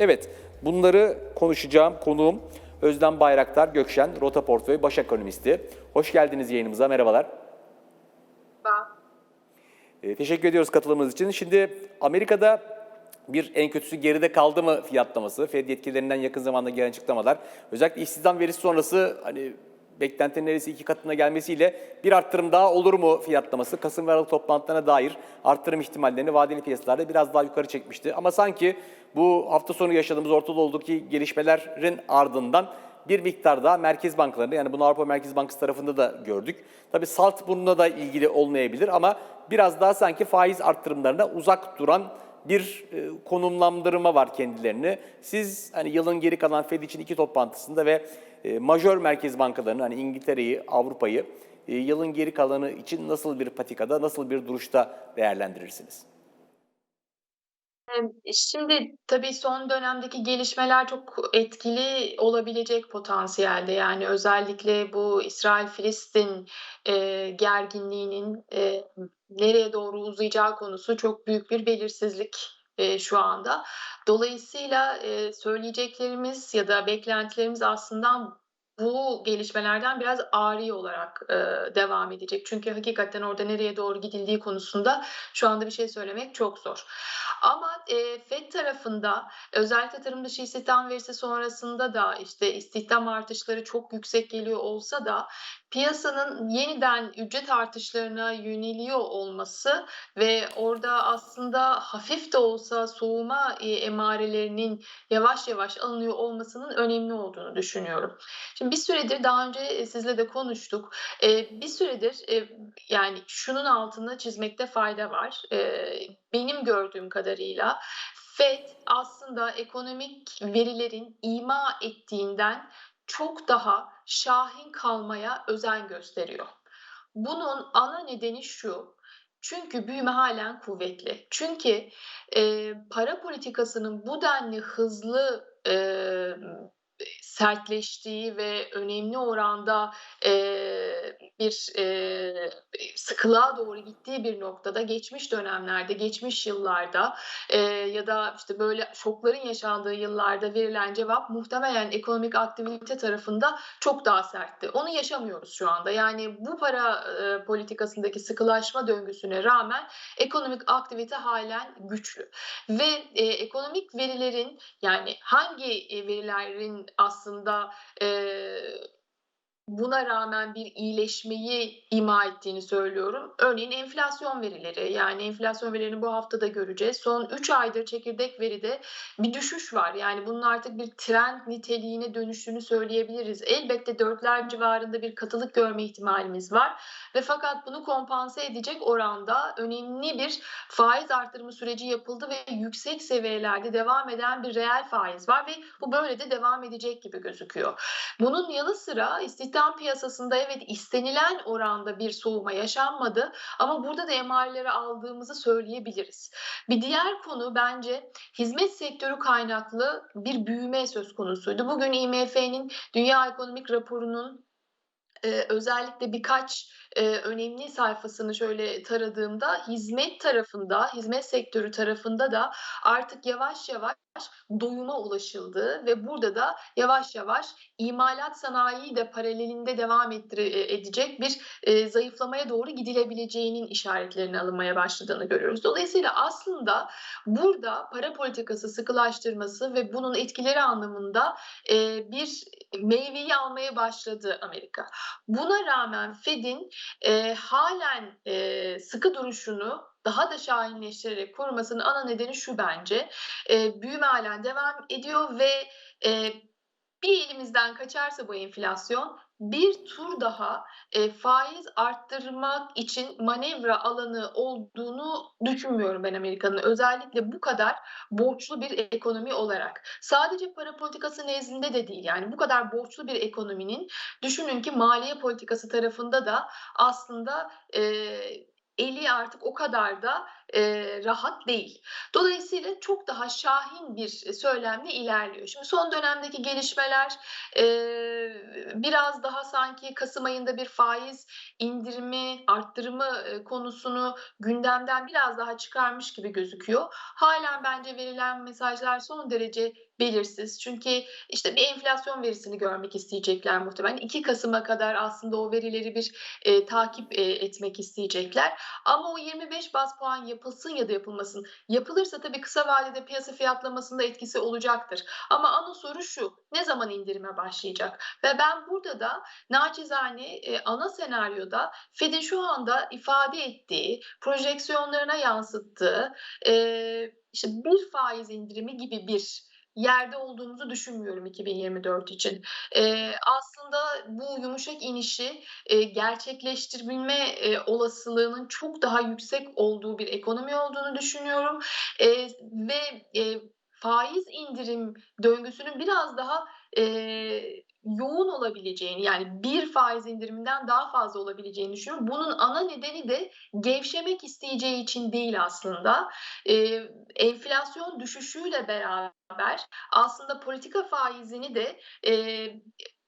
Evet, bunları konuşacağım konuğum Özlem Bayraktar Gökşen, Rota Portföy Baş Ekonomisti. Hoş geldiniz yayınımıza, merhabalar. Ee, teşekkür ediyoruz katılımınız için. Şimdi Amerika'da bir en kötüsü geride kaldı mı fiyatlaması, Fed yetkililerinden yakın zamanda gelen açıklamalar, özellikle istihdam verisi sonrası hani beklentinin neredeyse iki katına gelmesiyle bir arttırım daha olur mu fiyatlaması, Kasım ve Aralık toplantılarına dair arttırım ihtimallerini vadeli piyasalarda biraz daha yukarı çekmişti. Ama sanki bu hafta sonu yaşadığımız ortada olduğu ki gelişmelerin ardından bir miktar daha merkez bankalarında yani bunu Avrupa Merkez Bankası tarafında da gördük. Tabii salt bununla da ilgili olmayabilir ama biraz daha sanki faiz arttırımlarına uzak duran bir e, konumlandırma var kendilerini. Siz hani yılın geri kalan Fed için iki toplantısında ve e, majör merkez bankalarının hani İngiltere'yi, Avrupa'yı e, yılın geri kalanı için nasıl bir patikada, nasıl bir duruşta değerlendirirsiniz? Şimdi tabii son dönemdeki gelişmeler çok etkili olabilecek potansiyelde. Yani özellikle bu İsrail-Filistin, eee, gerginliğinin, eee, nereye doğru uzayacağı konusu çok büyük bir belirsizlik, eee, şu anda. Dolayısıyla, söyleyeceklerimiz ya da beklentilerimiz aslında bu gelişmelerden biraz ari olarak, devam edecek. Çünkü hakikaten orada nereye doğru gidildiği konusunda şu anda bir şey söylemek çok zor. Ama, Fed tarafında özellikle tarım dışı istihdam verisi sonrasında da, işte, istihdam artışları çok yüksek geliyor olsa da piyasanın yeniden ücret artışlarına yöneliyor olması ve orada aslında hafif de olsa soğuma, eee, emarelerinin yavaş yavaş alınıyor olmasının önemli olduğunu düşünüyorum. Şimdi bir süredir daha önce, eee, sizle de konuştuk. Eee, bir süredir, yani şunun altını çizmekte fayda var. Benim gördüğüm kadarıyla Fed aslında ekonomik verilerin ima ettiğinden çok daha şahin kalmaya özen gösteriyor. Bunun ana nedeni şu: Çünkü büyüme hâlen kuvvetli. Çünkü, eee, para politikasının bu denli hızlı, emm, sertleştiği ve önemli oranda, eee, bir, eee, sıkılığa doğru gittiği bir noktada geçmiş dönemlerde, geçmiş yıllarda, eee, ya da, işte, böyle şokların yaşandığı yıllarda verilen cevap muhtemelen ekonomik aktivite tarafında çok daha sertti. Onu yaşamıyoruz şu anda. Yani bu para, eee, politikasındaki sıkılaşma döngüsüne rağmen ekonomik aktivite hâlen güçlü ve, eee, ekonomik verilerin, yani hangi, verilerin aslında, eee, buna rağmen bir iyileşmeyi ima ettiğini söylüyorum. Örneğin enflasyon verileri, yani enflasyon verilerini bu hafta da göreceğiz. Son 3 aydır çekirdek veride bir düşüş var. Yani bunun artık bir trend niteliğine dönüştüğünü söyleyebiliriz. Elbette 4'ler civarında bir katılık görme ihtimalimiz var ve fakat bunu kompanse edecek oranda önemli bir faiz artırımı süreci yapıldı ve yüksek seviyelerde devam eden bir reel faiz var ve bu böyle de devam edecek gibi gözüküyor. Bunun yanı sıra istihdam piyasasında evet istenilen oranda bir soğuma yaşanmadı ama burada da emareleri aldığımızı söyleyebiliriz. Bir diğer konu bence hizmet sektörü kaynaklı bir büyüme söz konusuydu. Bugün IMF'nin Dünya Ekonomik Raporu'nun, eee, özellikle birkaç, eee, önemli sayfasını şöyle taradığımda hizmet tarafında, hizmet sektörü tarafında da artık yavaş yavaş doyuma ulaşıldığı ve burada da yavaş yavaş imalat sanayiyi de paralelinde devam ettire eee, edecek bir, eee, zayıflamaya doğru gidilebileceğinin işaretlerinin alınmaya başladığını görüyoruz. Dolayısıyla aslında burada para politikası sıkılaştırması ve bunun etkileri anlamında, eee, bir meyveyi almaya başladı Amerika. Buna rağmen Fed'in, eee, hâlen, eee, sıkı duruşunu daha da şahinleştirerek korumasının ana nedeni şu bence: Eee, büyüme hâlen devam ediyor ve, eee, bir elimizden kaçarsa bu enflasyon bir tur daha, eee, faiz arttırmak için manevra alanı olduğunu düşünmüyorum ben Amerika'nın. Özellikle bu kadar borçlu bir ekonomi olarak. Sadece para politikası nezdinde de değil, yani bu kadar borçlu bir ekonominin düşünün ki maliye politikası tarafında da aslında, eee, eli artık o kadar da, eee, rahat değil. Dolayısıyla çok daha şahin bir söylemle ilerliyor. Şimdi son dönemdeki gelişmeler eee, biraz daha sanki kasım ayında bir faiz indirimi, arttırımı, eee, konusunu gündemden biraz daha çıkarmış gibi gözüküyor. Hâlen bence verilen mesajlar son derece belirsiz. Çünkü, işte, bir enflasyon verisini görmek isteyecekler muhtemelen. 2 Kasım'a kadar aslında o verileri bir, eee, takip, eee, etmek isteyecekler. Ama o 25 baz puan yapılsın ya da yapılmasın. Yapılırsa tabii kısa vadede piyasa fiyatlamasında etkisi olacaktır. Ama ana soru şu: Ne zaman indirime başlayacak? Ve ben burada da naçizane, eee, ana senaryoda Fed'in şu anda ifade ettiği, projeksiyonlarına yansıttığı, eee, işte, bir faiz indirimi gibi bir yerde olduğumuzu düşünmüyorum 2024 için. Eee, aslında bu yumuşak inişi, eee, gerçekleştirebilme, eee, olasılığının çok daha yüksek olduğu bir ekonomi olduğunu düşünüyorum. Eee, ve, eee, faiz indirim döngüsünün biraz daha, eee, yoğun olabileceğini, yani bir faiz indiriminden daha fazla olabileceğini düşünüyorum. Bunun ana nedeni de gevşemek isteyeceği için değil aslında. Eee, enflasyon düşüşüyle beraber aslında politika faizini de, eee,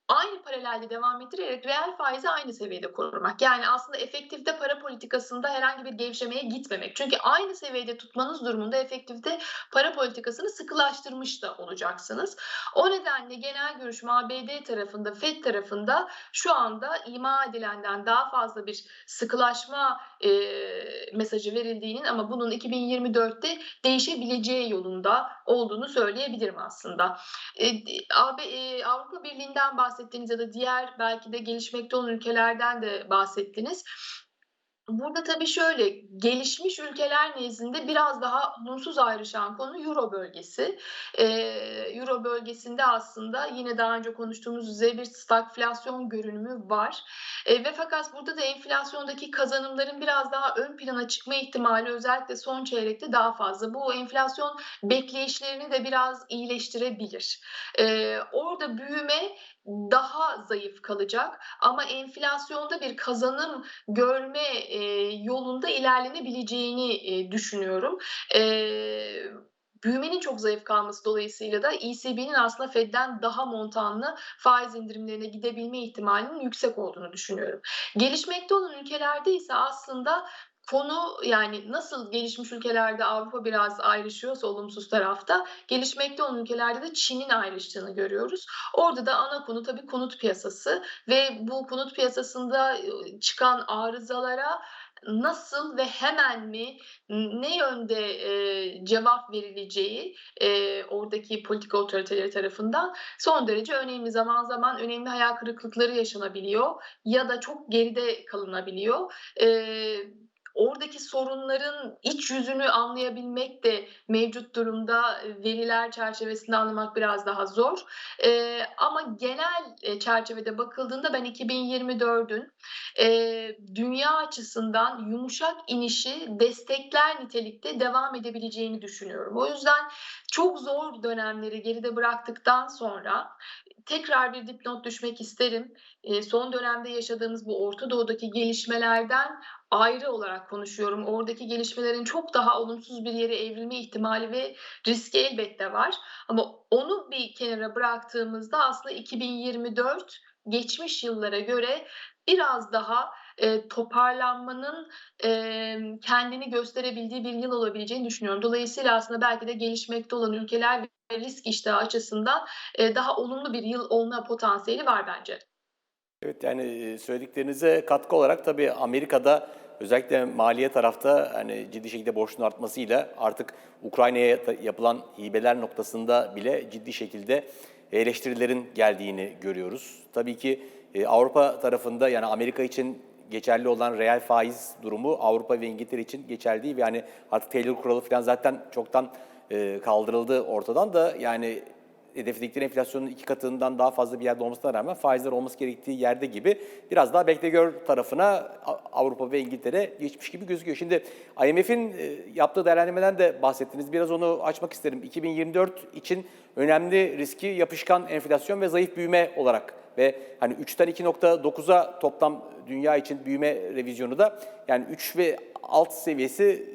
aynı paralelde devam ettirerek reel faizi aynı seviyede korumak. Yani aslında efektifte para politikasında herhangi bir gevşemeye gitmemek. Çünkü aynı seviyede tutmanız durumunda efektifte para politikasını sıkılaştırmış da olacaksınız. O nedenle genel görüşüm ABD tarafında, Fed tarafında şu anda ima edilenden daha fazla bir sıkılaşma, eee, mesajı verildiğinin ama bunun 2024'te değişebileceği yolunda olduğunu söyleyebilirim aslında. D AB eee, Avrupa Birliği'nden bahsettiniz ya da diğer belki de gelişmekte olan ülkelerden de bahsettiniz. Burada tabii şöyle, gelişmiş ülkeler nezdinde biraz daha olumsuz ayrışan konu Euro bölgesi. Eee, Euro bölgesinde aslında yine daha önce konuştuğumuz üzere bir stagflasyon görünümü var. Eee, ve fakat burada da enflasyondaki kazanımların biraz daha ön plana çıkma ihtimali özellikle son çeyrekte daha fazla. Bu enflasyon bekleyişlerini de biraz iyileştirebilir. Eee, orada büyüme daha zayıf kalacak ama enflasyonda bir kazanım görme, eee, yolunda ilerlenebileceğini, eee, düşünüyorum. Eee, büyümenin çok zayıf kalması dolayısıyla da ECB'nin aslında Fed'den daha montanlı faiz indirimlerine gidebilme ihtimalinin yüksek olduğunu düşünüyorum. Gelişmekte olan ülkelerde ise aslında konu, yani nasıl gelişmiş ülkelerde Avrupa biraz ayrışıyorsa olumsuz tarafta, gelişmekte olan ülkelerde de Çin'in ayrıştığını görüyoruz. Orada da ana konu tabii konut piyasası ve bu konut piyasasında, çıkan arızalara nasıl ve hemen mi, ne yönde, eee, cevap verileceği, eee, oradaki politika otoriteleri tarafından son derece önemli. Zaman zaman önemli hayal kırıklıkları yaşanabiliyor ya da çok geride kalınabiliyor. Eee, oradaki sorunların iç yüzünü anlayabilmek de mevcut durumda, eee, veriler çerçevesinde anlamak biraz daha zor. Eee, ama genel, eee, çerçevede bakıldığında ben 2024'ün, eee, dünya açısından yumuşak inişi destekler nitelikte devam edebileceğini düşünüyorum. O yüzden çok zor dönemleri geride bıraktıktan sonra tekrar bir dipnot düşmek isterim. Eee, son dönemde yaşadığımız bu Orta Doğu'daki gelişmelerden ayrı olarak konuşuyorum. Oradaki gelişmelerin çok daha olumsuz bir yere evrilme ihtimali ve riski elbette var. Ama onu bir kenara bıraktığımızda aslında 2024 geçmiş yıllara göre biraz daha, eee, toparlanmanın, emm, kendini gösterebildiği bir yıl olabileceğini düşünüyorum. Dolayısıyla aslında belki de gelişmekte olan ülkeler risk iştahı açısından, eee, daha olumlu bir yıl olma potansiyeli var bence. Evet, yani, söylediklerinize katkı olarak tabii Amerika'da özellikle maliye tarafta, hani, ciddi şekilde borçların artmasıyla artık Ukrayna'ya yapılan hibeler noktasında bile ciddi şekilde eleştirilerin geldiğini görüyoruz. Tabii ki, Avrupa tarafında, yani Amerika için geçerli olan reel faiz durumu Avrupa ve İngiltere için geçerli değil ve, hani, artık Taylor kuralı filan zaten çoktan, eee, kaldırıldı ortadan da, yani, hedefledikleri enflasyonun 2 katından daha fazla bir yerde olmasına rağmen faizler olması gerektiği yerde gibi biraz daha bekle gör tarafına Avrupa ve İngiltere geçmiş gibi gözüküyor. Şimdi IMF'in, eee, yaptığı değerlendirmeden de bahsettiniz. Biraz onu açmak isterim. 2024 için önemli riski yapışkan enflasyon ve zayıf büyüme olarak ve hani 3'ten 2.9'a toplam dünya için büyüme revizyonu da yani 3 ve alt seviyesi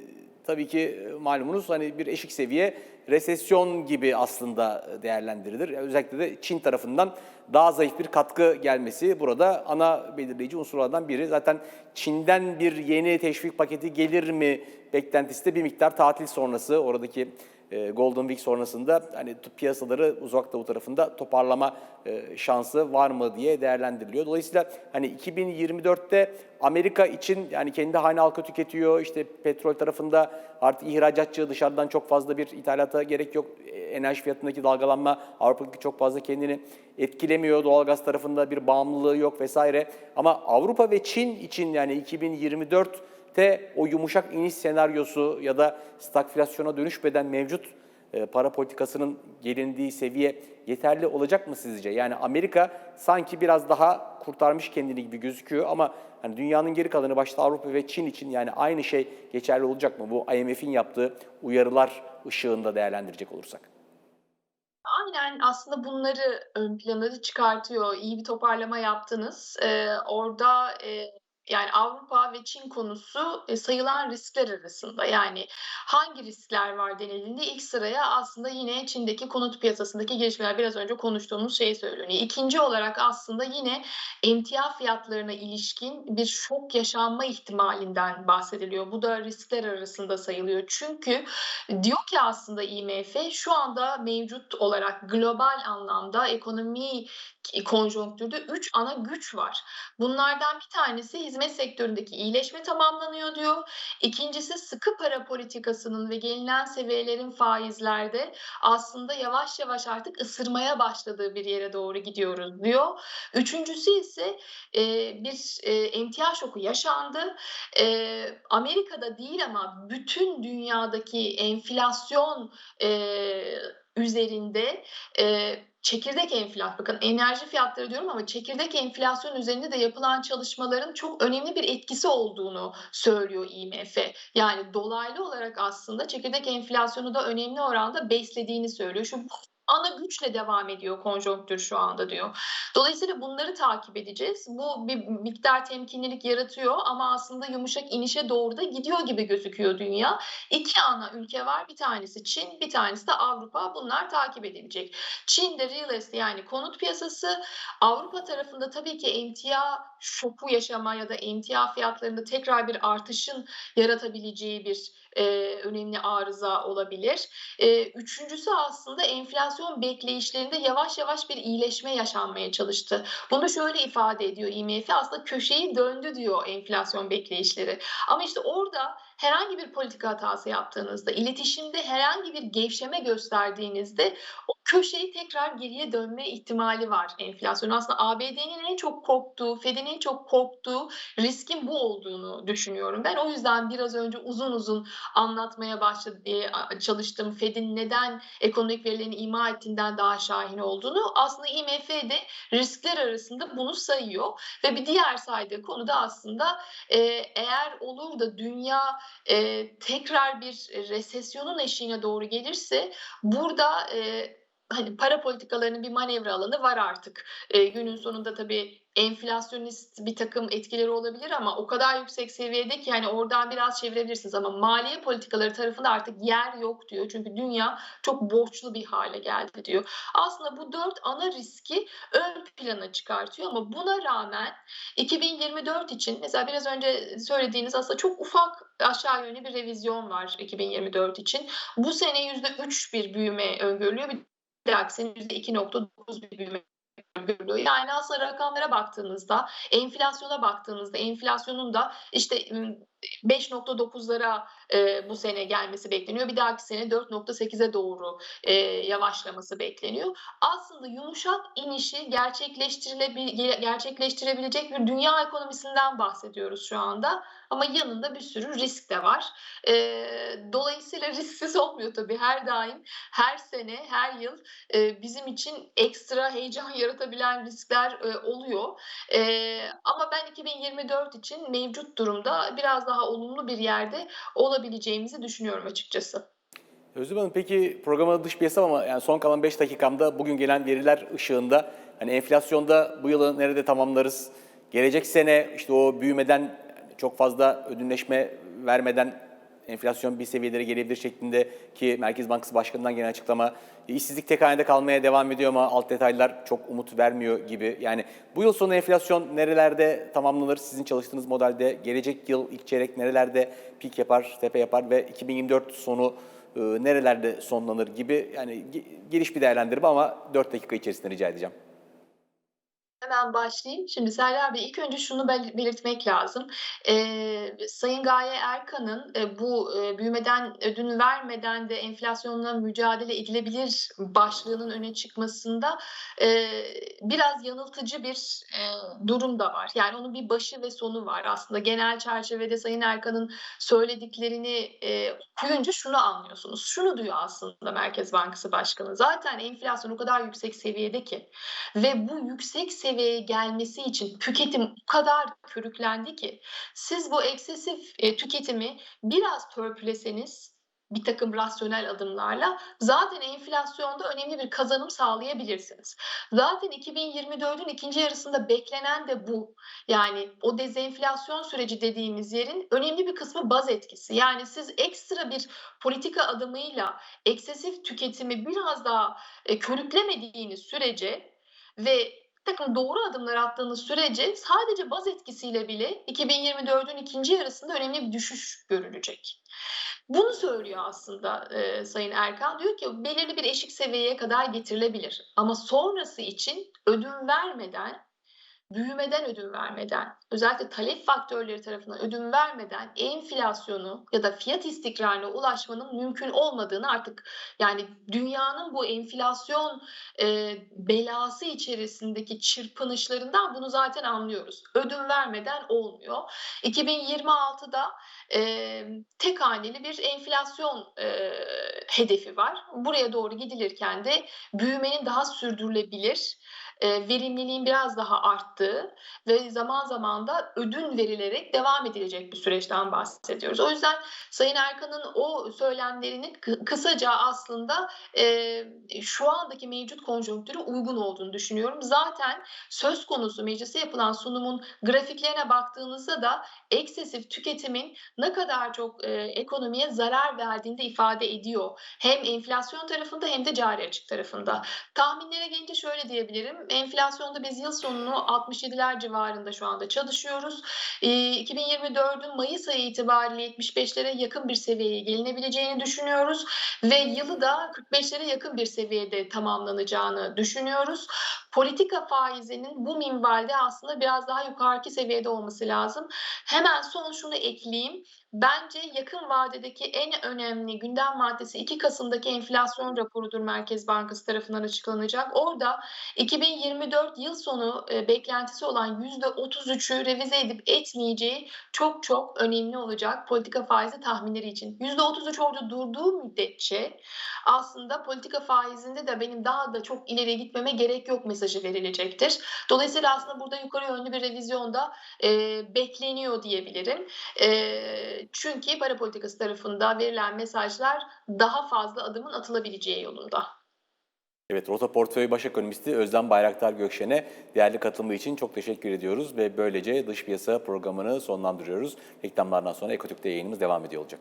tabii ki e, malumunuz hani bir eşik seviye resesyon gibi aslında değerlendirilir. Özellikle de Çin tarafından daha zayıf bir katkı gelmesi burada ana belirleyici unsurlardan biri. Zaten Çin'den bir yeni teşvik paketi gelir mi beklentisi de bir miktar tatil sonrası oradaki e, Golden Week sonrasında hani piyasaları uzak doğu tarafında toparlama e, şansı var mı diye değerlendiriliyor. Dolayısıyla hani 2024'te Amerika için yani kendi hane halkı tüketiyor. işte petrol tarafında artık ihracatçı dışarıdan çok fazla bir ithalata gerek yok. E, Enerji fiyatındaki dalgalanma Avrupa'daki çok fazla kendini etkilemiyor. Doğalgaz tarafında bir bağımlılığı yok vesaire. Ama Avrupa ve Çin için yani 2024 te o yumuşak iniş senaryosu ya da stagflasyona dönüşmeden mevcut e, para politikasının gelindiği seviye yeterli olacak mı sizce? Yani Amerika sanki biraz daha kurtarmış kendini gibi gözüküyor ama hani dünyanın geri kalanı başta Avrupa ve Çin için yani aynı şey geçerli olacak mı? Bu IMF'in yaptığı uyarılar ışığında değerlendirecek olursak. Aynen, aslında bunları ön plana çıkartıyor. İyi bir toparlama yaptınız. Eee, orada, eee, yani Avrupa ve Çin konusu, eee, sayılan riskler arasında. Yani hangi riskler var denildiğinde ilk sıraya aslında yine Çin'deki konut piyasasındaki gelişmeler, biraz önce konuştuğumuz şey söyleniyor. İkinci olarak aslında yine emtia fiyatlarına ilişkin bir şok yaşanma ihtimalinden bahsediliyor. Bu da riskler arasında sayılıyor. Çünkü diyor ki aslında IMF şu anda mevcut olarak global anlamda ekonomi konjonktürde 3 ana güç var. Bunlardan bir tanesi hizmet sektöründeki iyileşme tamamlanıyor diyor. İkincisi sıkı para politikasının ve gelinen seviyelerin faizlerde aslında yavaş yavaş artık ısırmaya başladığı bir yere doğru gidiyoruz diyor. Üçüncüsü ise e, bir e, emtia şoku yaşandı. E, Amerika'da değil ama bütün dünyadaki enflasyon e, üzerinde e, çekirdek enflasyon, bakın enerji fiyatları diyorum ama çekirdek enflasyon üzerinde de yapılan çalışmaların çok önemli bir etkisi olduğunu söylüyor IMF. Yani dolaylı olarak aslında çekirdek enflasyonu da önemli oranda beslediğini söylüyor. Şu ana güçle devam ediyor konjonktür şu anda diyor. Dolayısıyla bunları takip edeceğiz. Bu bir miktar temkinlilik yaratıyor ama aslında yumuşak inişe doğru da gidiyor gibi gözüküyor dünya. İki ana ülke var. Bir tanesi Çin, bir tanesi de Avrupa. Bunlar takip edilecek. Çin'de real estate yani konut piyasası, Avrupa tarafında tabii ki emtia şoku yaşama ya da emtia fiyatlarında tekrar bir artışın yaratabileceği bir e, önemli arıza olabilir. E, üçüncüsü aslında enflasyon bekleyişlerinde yavaş yavaş bir iyileşme yaşanmaya çalıştı. Bunu şöyle ifade ediyor IMF aslında köşeyi döndü diyor enflasyon bekleyişleri. Ama işte orada herhangi bir politika hatası yaptığınızda, iletişimde herhangi bir gevşeme gösterdiğinizde o köşeyi tekrar geriye dönme ihtimali var enflasyon. Aslında ABD'nin en çok korktuğu, Fed'in en çok korktuğu riskin bu olduğunu düşünüyorum. Ben o yüzden biraz önce uzun uzun anlatmaya başladı çalıştım. Fed'in neden ekonomik verilerini ima ettiğinden daha şahin olduğunu. Aslında IMF de riskler arasında bunu sayıyor ve bir diğer saydığı konu da aslında eğer olur da dünya e, tekrar bir resesyonun eşiğine doğru gelirse burada e, hani para politikalarının bir manevra alanı var artık. E, günün sonunda tabii enflasyonist bir takım etkileri olabilir ama o kadar yüksek seviyede ki yani oradan biraz çevirebilirsiniz ama maliye politikaları tarafında artık yer yok diyor. Çünkü dünya çok borçlu bir hale geldi diyor. Aslında bu dört ana riski ön plana çıkartıyor ama buna rağmen 2024 için mesela biraz önce söylediğiniz aslında çok ufak aşağı yönlü bir revizyon var 2024 için. Bu sene %3 bir büyüme öngörülüyor. Bir dahaki sene %2.9 bir büyüme görülüyor. Yani aslında rakamlara baktığınızda, enflasyona baktığınızda, enflasyonun da işte 5.9'lara e, bu sene gelmesi bekleniyor. Bir dahaki sene 4.8'e doğru e, yavaşlaması bekleniyor. Aslında yumuşak inişi gerçekleştirebilecek bir dünya ekonomisinden bahsediyoruz şu anda. Ama yanında bir sürü risk de var. E, dolayısıyla risksiz olmuyor tabii her daim. Her sene, her yıl e, bizim için ekstra heyecan yaratabilen riskler e, oluyor. E, ama ben 2024 için mevcut durumda biraz daha olumlu bir yerde olabileceğimizi düşünüyorum açıkçası. Özlem Hanım peki programa dış piyasa ama yani son kalan 5 dakikamda bugün gelen veriler ışığında hani enflasyonda bu yılı nerede tamamlarız? Gelecek sene işte o büyümeden çok fazla ödünleşme vermeden enflasyon bir seviyelere gelebilir şeklinde ki Merkez Bankası Başkanı'ndan gelen açıklama e, işsizlik tek hanede kalmaya devam ediyor ama alt detaylar çok umut vermiyor gibi. Yani bu yıl sonu enflasyon nerelerde tamamlanır? Sizin çalıştığınız modelde gelecek yıl ilk çeyrek nerelerde pik yapar, tepe yapar ve 2024 sonu e, nerelerde sonlanır gibi yani ge- geniş bir değerlendirme ama 4 dakika içerisinde rica edeceğim. Hemen başlayayım. Şimdi Serdar Bey ilk önce şunu bel- belirtmek lazım. Ee, Sayın Gaye Erkan'ın e, bu e, büyümeden ödün vermeden de enflasyonla mücadele edilebilir başlığının öne çıkmasında e, biraz yanıltıcı bir e, durum da var. Yani onun bir başı ve sonu var. Aslında genel çerçevede Sayın Erkan'ın söylediklerini e, okuyunca şunu anlıyorsunuz. Şunu diyor aslında Merkez Bankası Başkanı. Zaten enflasyon o kadar yüksek seviyede ki ve bu yüksek seviyeye gelmesi için tüketim o kadar körüklendi ki siz bu eksesif e, tüketimi biraz törpüleseniz bir takım rasyonel adımlarla zaten enflasyonda önemli bir kazanım sağlayabilirsiniz. Zaten 2024'ün ikinci yarısında beklenen de bu. Yani o dezenflasyon süreci dediğimiz yerin önemli bir kısmı baz etkisi. Yani siz ekstra bir politika adımıyla eksesif tüketimi biraz daha e, körüklemediğiniz sürece ve takım doğru adımlar attığınız sürece sadece baz etkisiyle bile 2024'ün ikinci yarısında önemli bir düşüş görülecek. Bunu söylüyor aslında e, Sayın Erkan. Diyor ki belirli bir eşik seviyeye kadar getirilebilir. Ama sonrası için ödün vermeden büyümeden ödün vermeden, özellikle talep faktörleri tarafından ödün vermeden enflasyonu ya da fiyat istikrarına ulaşmanın mümkün olmadığını artık yani dünyanın bu enflasyon e, belası içerisindeki çırpınışlarından bunu zaten anlıyoruz. Ödün vermeden olmuyor. 2026'da e, tek haneli bir enflasyon e, hedefi var. Buraya doğru gidilirken de büyümenin daha sürdürülebilir, e, verimliliğin biraz daha arttığı ve zaman zaman da ödün verilerek devam edilecek bir süreçten bahsediyoruz. O yüzden Sayın Erkan'ın o söylemlerinin kı- kısaca aslında e, şu andaki mevcut konjonktüre uygun olduğunu düşünüyorum. Zaten söz konusu meclise yapılan sunumun grafiklerine baktığınızda da eksesif tüketimin ne kadar çok e, ekonomiye zarar verdiğini de ifade ediyor. Hem enflasyon tarafında hem de cari açık tarafında. Tahminlere gelince şöyle diyebilirim. Enflasyonda biz yıl sonunu 67'ler civarında şu anda çalışıyoruz. E, 2024'ün Mayıs ayı itibariyle 75'lere yakın bir seviyeye gelinebileceğini düşünüyoruz ve yılı da 45'lere yakın bir seviyede tamamlanacağını düşünüyoruz. Politika faizinin bu minvalde aslında biraz daha yukarıki seviyede olması lazım. Hemen son şunu ekleyeyim. Bence yakın vadedeki en önemli gündem maddesi 2 Kasım'daki enflasyon raporudur Merkez Bankası tarafından açıklanacak. Orada 2024 yıl sonu e, beklentisi olan %33'ü revize edip etmeyeceği çok çok önemli olacak politika faizi tahminleri için. %33 orada durduğu müddetçe aslında politika faizinde de benim daha da çok ileriye gitmeme gerek yok mesajı verilecektir. Dolayısıyla aslında burada yukarı yönlü bir revizyonda e, bekleniyor diyebilirim. E, çünkü para politikası tarafında verilen mesajlar daha fazla adımın atılabileceği yolunda. Evet, Rota Portföy Baş Ekonomisti Özlem Bayraktar Gökşen'e değerli katılımı için çok teşekkür ediyoruz ve böylece dış piyasa programını sonlandırıyoruz. Reklamlardan sonra Ekotürk'te yayınımız devam ediyor olacak.